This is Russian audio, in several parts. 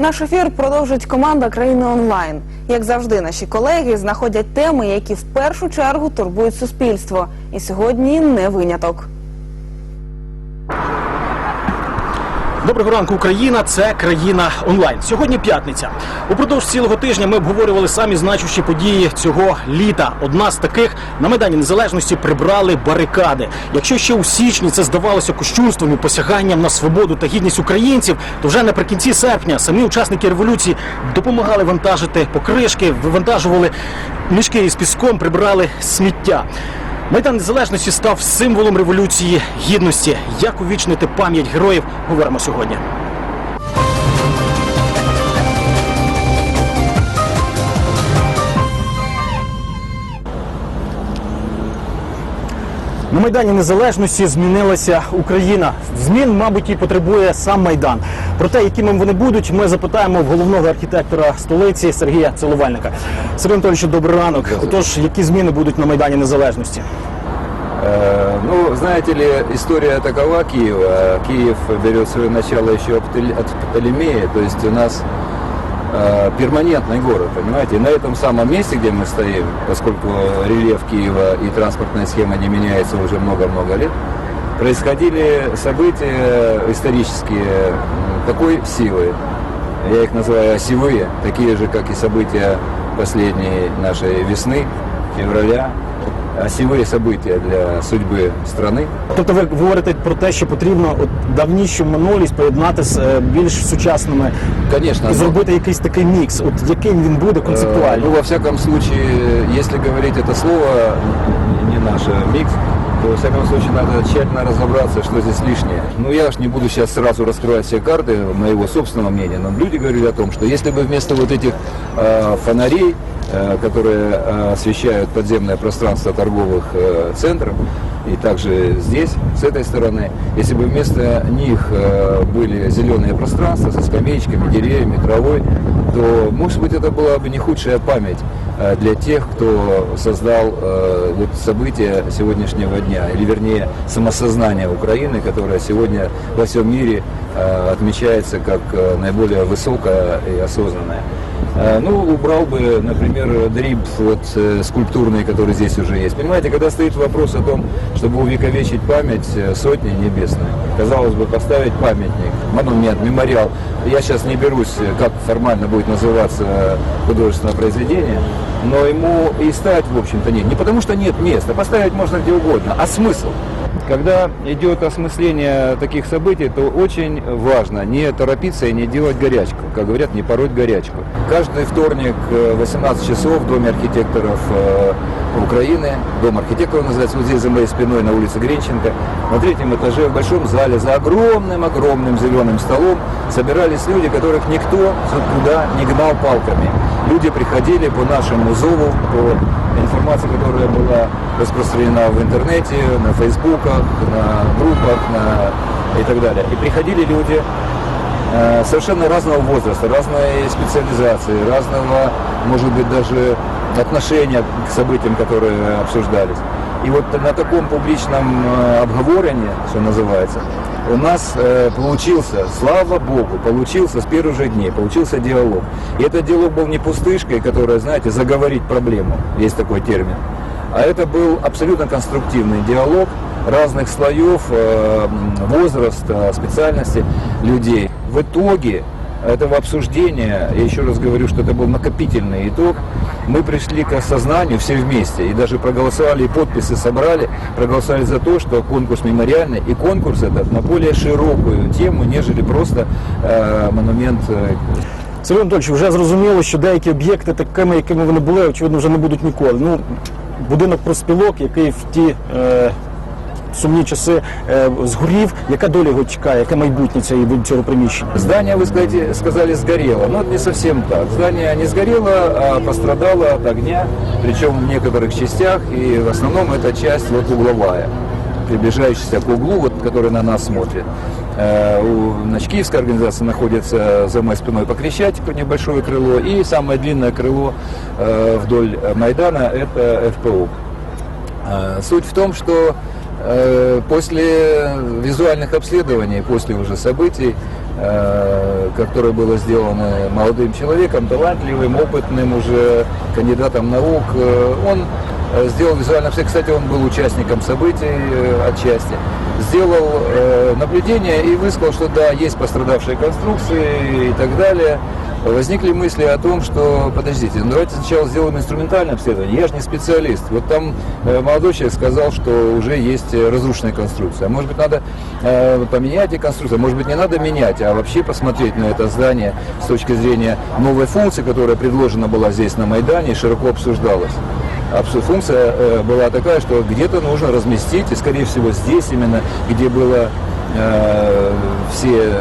Наш ефір продовжить команда країни онлайн. Як завжди, наші колеги знаходять теми, які в першу чергу турбують суспільство. І сьогодні не виняток. Доброго ранку, Україна. Це країна онлайн. Сьогодні п'ятниця. Упродовж цілого тижня ми обговорювали самі значущі події цього літа. Одна з таких на майдані незалежності прибрали барикади. Якщо ще у січні це здавалося кощунством і посяганням на свободу та гідність українців, то вже наприкінці серпня самі учасники революції допомагали вантажити покришки, вивантажували мішки із піском, прибрали сміття. Майдан Незалежності став символом революції гідності. Як увічнити пам'ять героїв, говоримо сьогодні. На Майдані Незалежності змінилася Україна. Змін, мабуть, і потребує сам Майдан. Про те, якими вони будуть, ми запитаємо в головного архітектора столиці Сергія Целувальника. Сергій Анатолійович, добрий ранок. Отож, які зміни будуть на Майдані Незалежності? Э, Ну, знаете ли, история такова Киева. Киев берет свое начало еще от Птолемея, то есть у нас э, перманентный город, понимаете? И на этом самом месте, где мы стоим, поскольку рельеф Киева и транспортная схема не меняется уже много-много лет, происходили события исторические такой силы, я их называю осевые, такие же, как и события последней нашей весны, февраля, осевые события для судьбы страны. Тобто ви говорите про те, що потрібно от давнішу минулість поєднати з е, більш сучасними Конечно, і но, зробити якийсь такий мікс. От яким він буде э, концептуально? ну, во всяком случае, если говорить это слово, не наше микс, то, во всяком случае, надо тщательно разобраться, что здесь лишнее. Ну, я ж не буду сейчас сразу раскрывать все карты моего собственного мнения, но люди говорили о том, что если бы вместо вот этих э, фонарей, э, которые э, освещают подземное пространство торговых э, центров, и также здесь, с этой стороны, если бы вместо них э, были зеленые пространства со скамеечками, деревьями, травой, то, может быть, это была бы не худшая память э, для тех, кто создал э, вот события сегодняшнего дня, или вернее самосознание Украины, которое сегодня во всем мире э, отмечается как э, наиболее высокое и осознанное. Э, Ну, убрал бы, например, дриб вот, э, скульптурный, который здесь уже есть. Понимаете, когда стоит вопрос о том, чтобы увековечить память э, сотни небесной, казалось бы, поставить памятник, монумент, мемориал. Я сейчас не берусь, как формально будет называться художественное произведение, но ему и ставить, в общем-то, нет. Не потому что нет места, поставить можно где угодно, а смысл? Когда идет осмысление таких событий, то очень важно не торопиться и не делать горячку. Как говорят, не пороть горячку. Каждый вторник э, в 18 часов в Доме архитекторов э, Украины, Дом архитекторов называется, вот здесь за моей спиной на улице Гринченко, на третьем этаже в большом зале за огромным-огромным зеленым столом собирались люди, которых никто туда не гнал палками. Люди приходили по нашему зову, по информации, которая была распространена в интернете, на фейсбуках, на группах на... и так далее. И приходили люди э, совершенно разного возраста, разной специализации, разного, может быть, даже отношения к событиям, которые обсуждались. И вот на таком публичном э, обговорении, что называется, у нас э, получился, слава Богу, получился с первых же дней, получился диалог. И этот диалог был не пустышкой, которая, знаете, заговорить проблему, есть такой термин, а это был абсолютно конструктивный диалог разных слоев, э, возраста, специальности людей. В итоге этого обсуждения, я еще раз говорю, что это был накопительный итог, мы пришли к осознанию все вместе и даже проголосовали, и подписи собрали, проголосовали за то, что конкурс мемориальный, и конкурс этот на более широкую тему, нежели просто э, монумент э, Сергій Анатольович, вже зрозуміло, що деякі об'єкти такими, якими вони були, очевидно, вже не будуть ніколи. Ну, будинок проспілок, який в ті е, сумні часи е, згорів, яка доля його чекає, яке майбутнє цієї цього приміщення? Здание, вы сказали, сказали, сгорело. Но это не совсем так. Здание не сгорело, а пострадало от огня, причем в некоторых частях, и в основном эта часть вот угловая, приближающаяся к углу, вот, который на нас смотрит. Э, У значит, киевской организации находится за моей спиной по Крещатику небольшое крыло, и самое длинное крыло э, вдоль Майдана – это ФПУ. Э, Суть в том, что э, после визуальных обследований, после уже событий, э, которое было сделано молодым человеком, талантливым, опытным уже кандидатом наук. Э, Он э, сделал визуально, кстати, он был участником событий э, отчасти, сделал э, наблюдение и высказал, что да, есть пострадавшие конструкции и так далее. Возникли мысли о том, что, подождите, ну давайте сначала сделаем инструментальное обследование. Я же не специалист. Вот там э, молодой человек сказал, что уже есть э, разрушенная конструкция. Может быть, надо э, поменять и конструкцию, может быть, не надо менять, а вообще посмотреть на это здание с точки зрения новой функции, которая предложена была здесь на Майдане и широко обсуждалась. Функция была такая, что где-то нужно разместить, и, скорее всего, здесь именно, где было э, все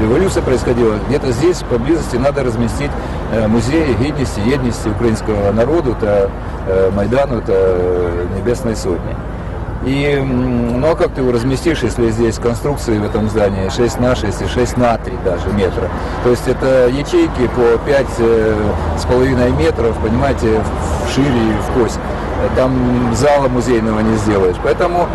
революция происходила, где-то здесь поблизости надо разместить э, музей гідності, єдності українського народу та э, Майдану та э, Небесной Сотни. И, м, ну а как ты его разместишь, если здесь конструкции в этом здании 6 на 6 и 6 на 3 даже метра? То есть это ячейки по 5 э, с половиной метров, понимаете, в шире и в кость. Там зала музейного не сделаешь. Поэтому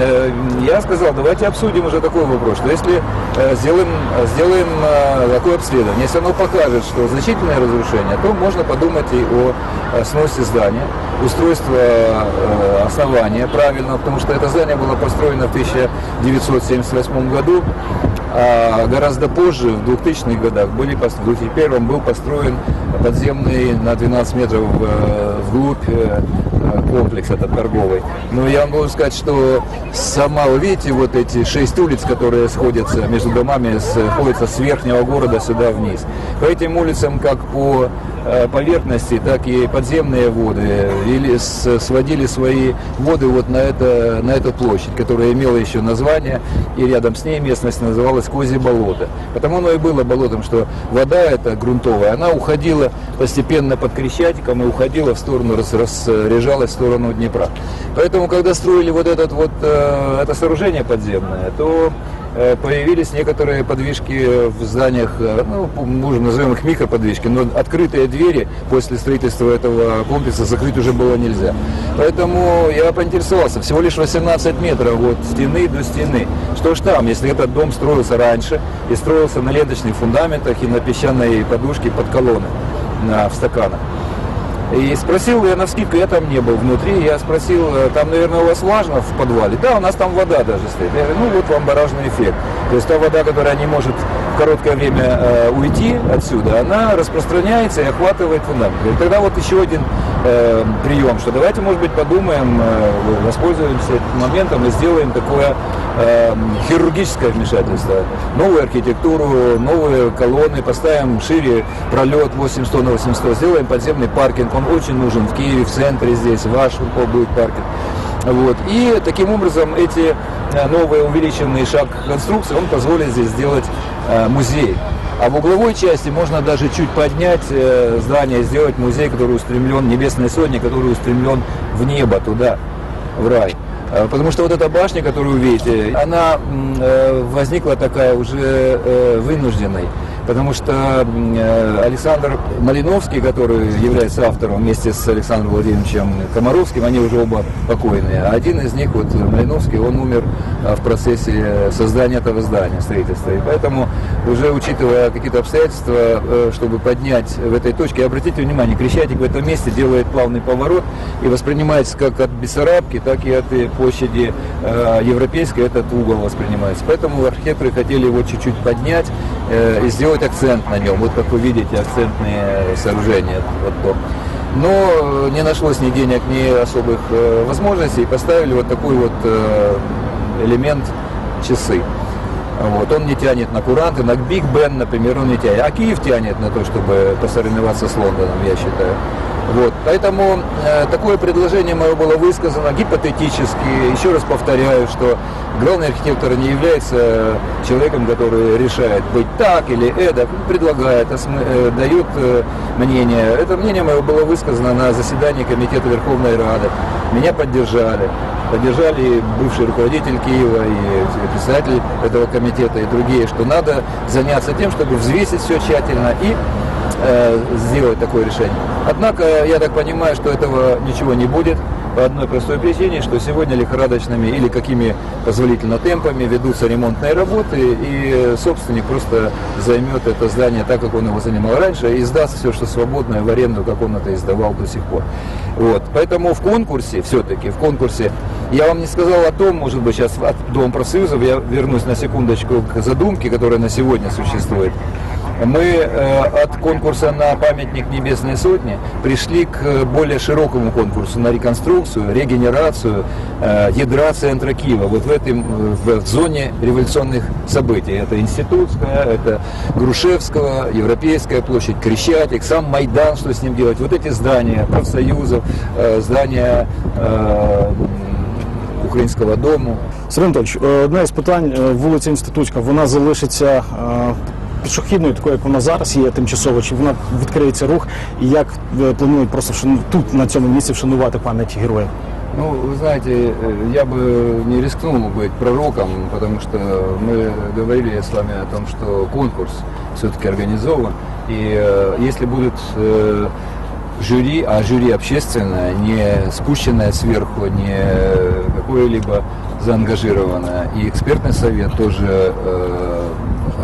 э, я сказал, давайте обсудим уже такой вопрос, что если э, сделаем, сделаем э, такое обследование, если оно покажет, что значительное разрушение, то можно подумать и о э, сносе здания, устройство э, основания правильно, потому что это здание было построено в 1978 году, а гораздо позже, в 2000-х годах, были, в 2001 был построен подземный на 12 метров э, вглубь э, комплекс этот торговый. Но я должен сказать, что сама, видите, вот эти шесть улиц, которые сходятся между домами, сходятся с верхнего города сюда вниз. По этим улицам, как по э, поверхности, так и подземные воды или сводили свои воды вот на, это, на эту площадь, которая имела еще название, и рядом с ней местность называлась Козье болото. Потому оно и было болотом, что вода эта грунтовая, она уходила постепенно под Крещатиком и уходила в сторону, разряжалась в сторону Днепра. Поэтому, когда строили вот, этот вот э, это сооружение подземное, то э, появились некоторые подвижки в зданиях, э, ну, можно назовем их микроподвижки, но открытые двери после строительства этого комплекса закрыть уже было нельзя. Поэтому я поинтересовался, всего лишь 18 метров от стены до стены. Что ж там, если этот дом строился раньше и строился на ленточных фундаментах и на песчаной подушке под колонны в стаканах. И спросил я на скидку, я там не был внутри, я спросил, э, там, наверное, у вас влажно в подвале? Да, у нас там вода даже стоит. Я говорю, ну вот вам баражный эффект. То есть та вода, которая не может в короткое время э, уйти отсюда, она распространяется и охватывает фундамент. Тогда вот еще один э, прием, что давайте, может быть, подумаем, э, воспользуемся этим моментом и сделаем такое э, хирургическое вмешательство. Новую архитектуру, новые колонны, поставим шире пролет 800 на 800, сделаем подземный паркинг, он очень нужен в Киеве, в центре здесь, ваш будет паркинг. Вот. И таким образом эти э, новые увеличенные шаг конструкции, он позволит здесь сделать э, музей. А в угловой части можно даже чуть поднять э, здание, сделать музей, который устремлен, небесной сотни, который устремлен в небо, туда, в рай. Э, Потому что вот эта башня, которую вы видите, она э, возникла такая уже э, вынужденной. Потому что э, Александр Малиновский, который является автором вместе с Александром Владимировичем Комаровским, они уже оба покойные. Один из них, вот Малиновский, он умер э, в процессе создания этого здания, строительства. И поэтому уже учитывая какие-то обстоятельства, э, чтобы поднять в этой точке, обратите внимание, Крещатик в этом месте делает плавный поворот и воспринимается как от Бессарабки, так и от площади Европейской этот угол воспринимается. Поэтому архитекторы хотели его чуть-чуть поднять и сделать акцент на нем. Вот как вы видите, акцентные сооружения. Вот то. Но э, не нашлось ни денег, ни особых э, возможностей, и поставили вот такой вот э, элемент часы. Вот, он не тянет на куранты, на Биг Бен, например, он не тянет. А Киев тянет на то, чтобы посоревноваться с Лондоном, я считаю. Вот, поэтому э, такое предложение мое было высказано гипотетически. Еще раз повторяю, что главный архитектор не является человеком, который решает быть так или это, предлагает, осмы- э, дает э, мнение. Это мнение мое было высказано на заседании Комитета Верховной Рады. Меня поддержали. Поддержали бывший руководитель Киева и председатель этого комитета и другие, что надо заняться тем, чтобы взвесить все тщательно и э, сделать такое решение. Однако, я так понимаю, что этого ничего не будет. по одной простой причине, что сегодня лихорадочными или какими позволительно темпами ведутся ремонтные работы, и собственник просто займет это здание так, как он его занимал раньше, и сдаст все, что свободное в аренду, как он это издавал до сих пор. Вот. Поэтому в конкурсе, все-таки, в конкурсе, я вам не сказал о том, может быть, сейчас от Дом профсоюзов, я вернусь на секундочку к задумке, которая на сегодня существует. Мы э, от конкурса на памятник Небесной Сотни пришли к более широкому конкурсу на реконструкцию, регенерацию э, ядра центра Киева, вот в, этом, э, в зоне революционных событий. Это Институтская, это Грушевского, Европейская площадь, Крещатик, сам Майдан, что с ним делать, вот эти здания профсоюзов, э, здания Українського дому. Сергій Анатольович, е, одне із питань е, вулиця Інститутська, вона залишиться е, пішохідною, такою, як вона зараз є тимчасово, чи вона відкриється рух, і як е, планують просто вшану- тут, на цьому місці, вшанувати пам'ять героїв? Ну, вы знаете, э, я бы не рискнул быть пророком, потому что мы говорили с вами о том, что конкурс все-таки организован. И э, если будет э, жюри, а жюри общественное, не спущенное сверху, не какое-либо заангажированное, и экспертный совет тоже э,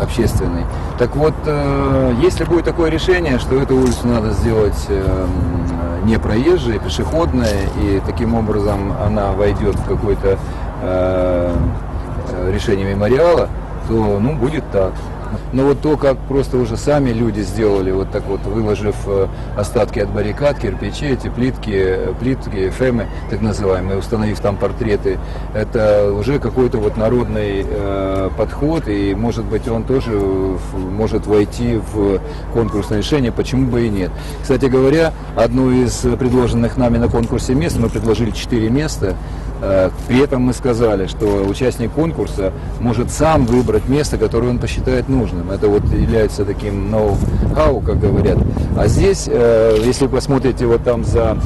общественный. Так вот, э, если будет такое решение, что эту улицу надо сделать э, не проезжей, пешеходной, и таким образом она войдет в какое-то э, э, решение мемориала, то ну, будет так. Но вот то, как просто уже сами люди сделали, вот так вот выложив э, остатки от баррикад, кирпичи, эти плитки, э, плитки, фемы, так называемые, установив там портреты, это уже какой-то вот народный э, подход, и может быть он тоже в- может войти в конкурсное решение, почему бы и нет. Кстати говоря, одну из предложенных нами на конкурсе мест, мы предложили 4 места, При этом мы сказали, что участник конкурса может сам выбрать место, которое он посчитает нужным. Это вот является таким ноу-хау, как говорят. А здесь, э, если посмотрите вот там за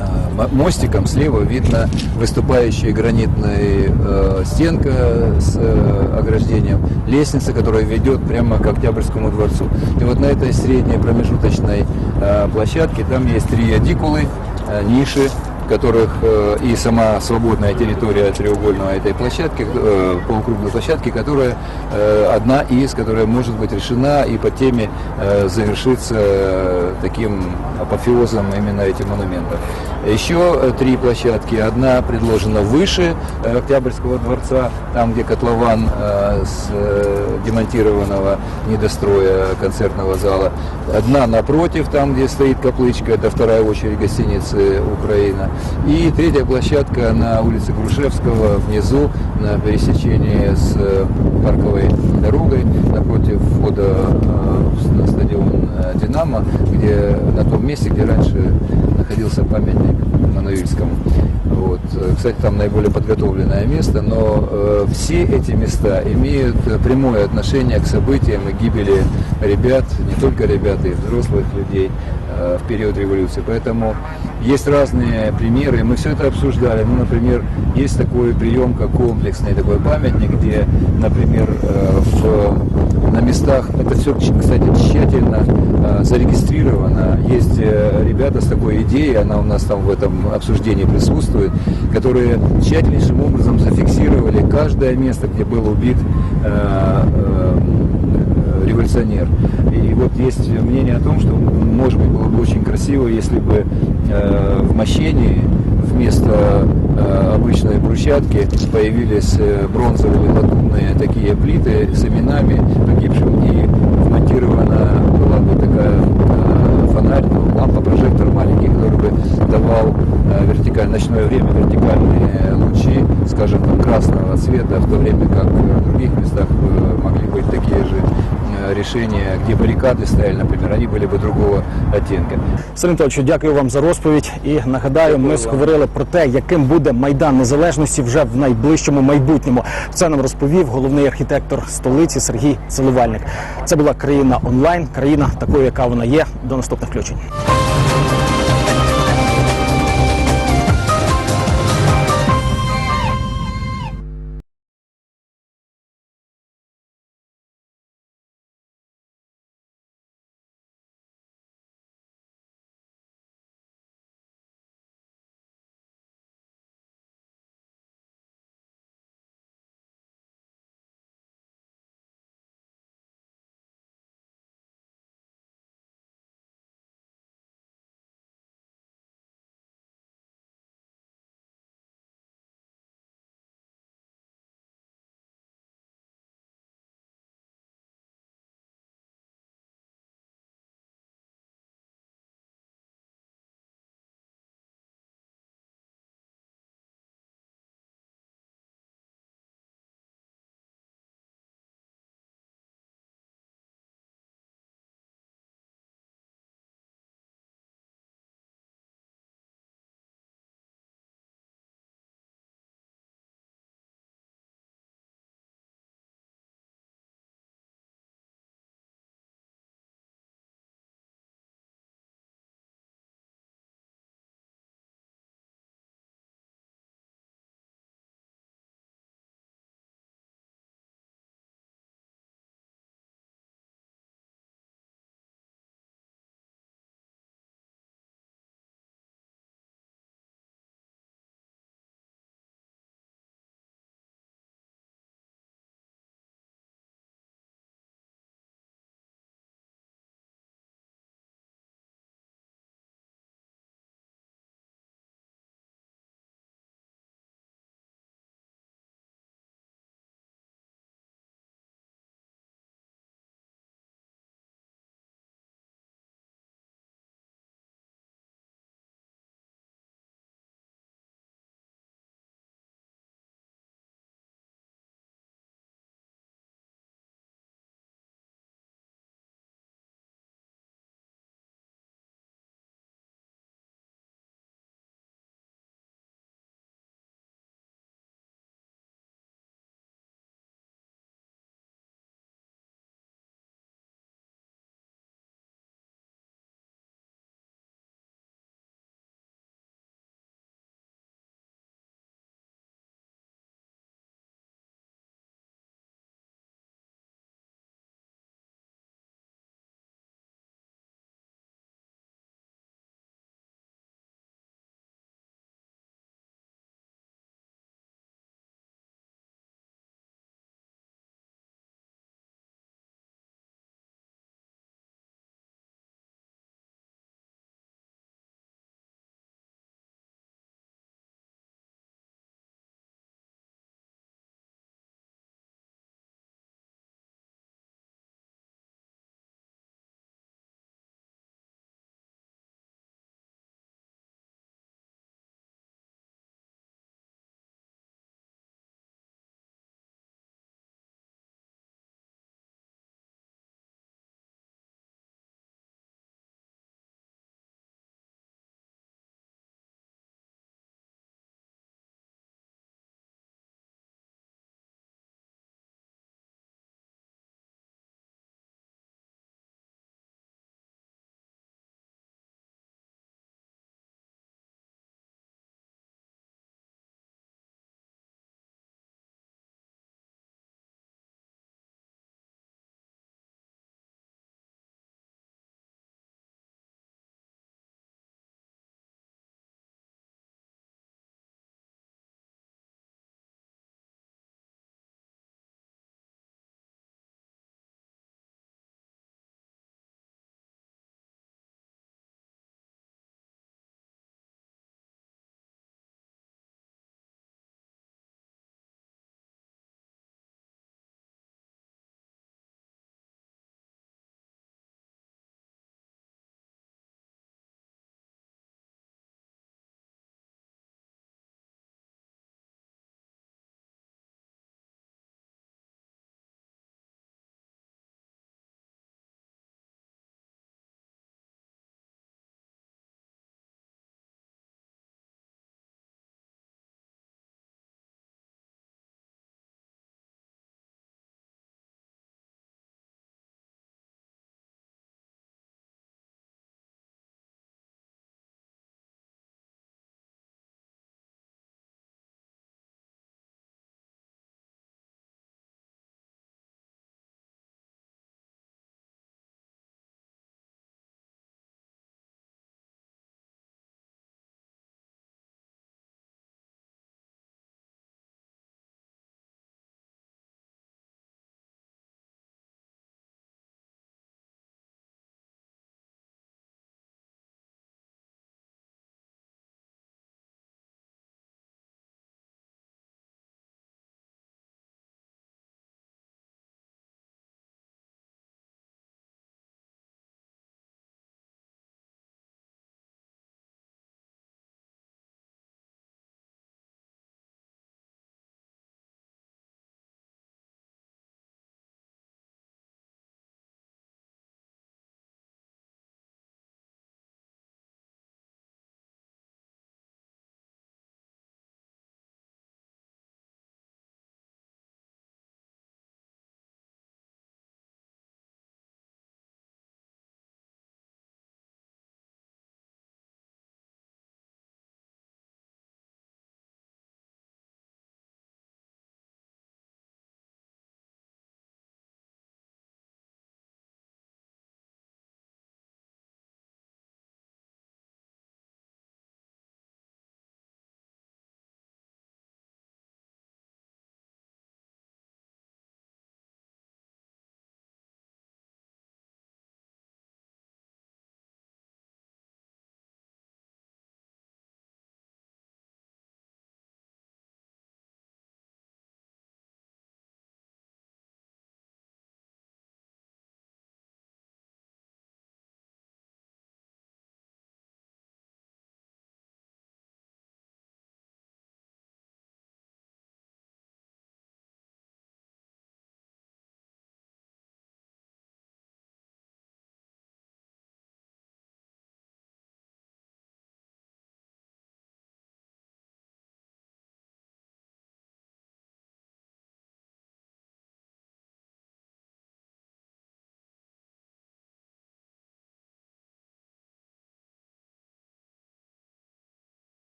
э, мостиком слева видно выступающая гранитная э, стенка с э, ограждением, лестница, которая ведет прямо к Октябрьскому дворцу. И вот на этой средней промежуточной э, площадке там есть три адикулы, э, ниши, которых э, и сама свободная территория треугольного этой площадки, э, полукруглой площадки, которая э, одна из, которая может быть решена и по теме завершится таким апофеозом именно этих монументов. Еще э, три площадки. Одна предложена выше э, Октябрьского дворца, там, где котлован э, с демонтированного недостроя концертного зала. Одна напротив, там, где стоит каплычка, это вторая очередь гостиницы «Украина». И третья площадка на улице Грушевского, внизу, на пересечении с парковой дорогой, напротив входа на стадион «Динамо», где на том месте, где раньше находился памятник Мануильскому. Вот. Кстати, там наиболее подготовленное место, но э, все эти места имеют прямое отношение к событиям и гибели ребят, не только ребят, и взрослых людей в период революции. Поэтому есть разные примеры, мы все это обсуждали. Ну, например, есть такой прием, как комплексный такой памятник, где, например, э, в, на местах, это все, кстати, тщательно э, зарегистрировано. Есть э, ребята с такой идеей, она у нас там в этом обсуждении присутствует, которые тщательнейшим образом зафиксировали каждое место, где был убит э, э, революционер. И вот есть мнение о том, что, может быть, было бы очень красиво, если бы э, в Мощении вместо э, обычной брусчатки появились э, бронзовые латунные такие плиты с именами погибшим и вмонтирована была бы такая э, фонарь, ну, лампа, прожектор маленький, который бы давал э, вертикаль, ночное время вертикальные лучи, скажем, там, красного цвета, в то время как в других местах э, могли быть такие же решения, где баррикады стояли, например, они были бы другого оттенка. Сергій Анатольовичу, дякую вам за розповідь. І нагадаю, ми Дякую вам. говорили про те, яким буде майдан незалежності вже в найближчому майбутньому. Це нам розповів головний архітектор столиці Сергій Целувальник. Це була країна онлайн, країна такою, яка вона є. До наступних включень.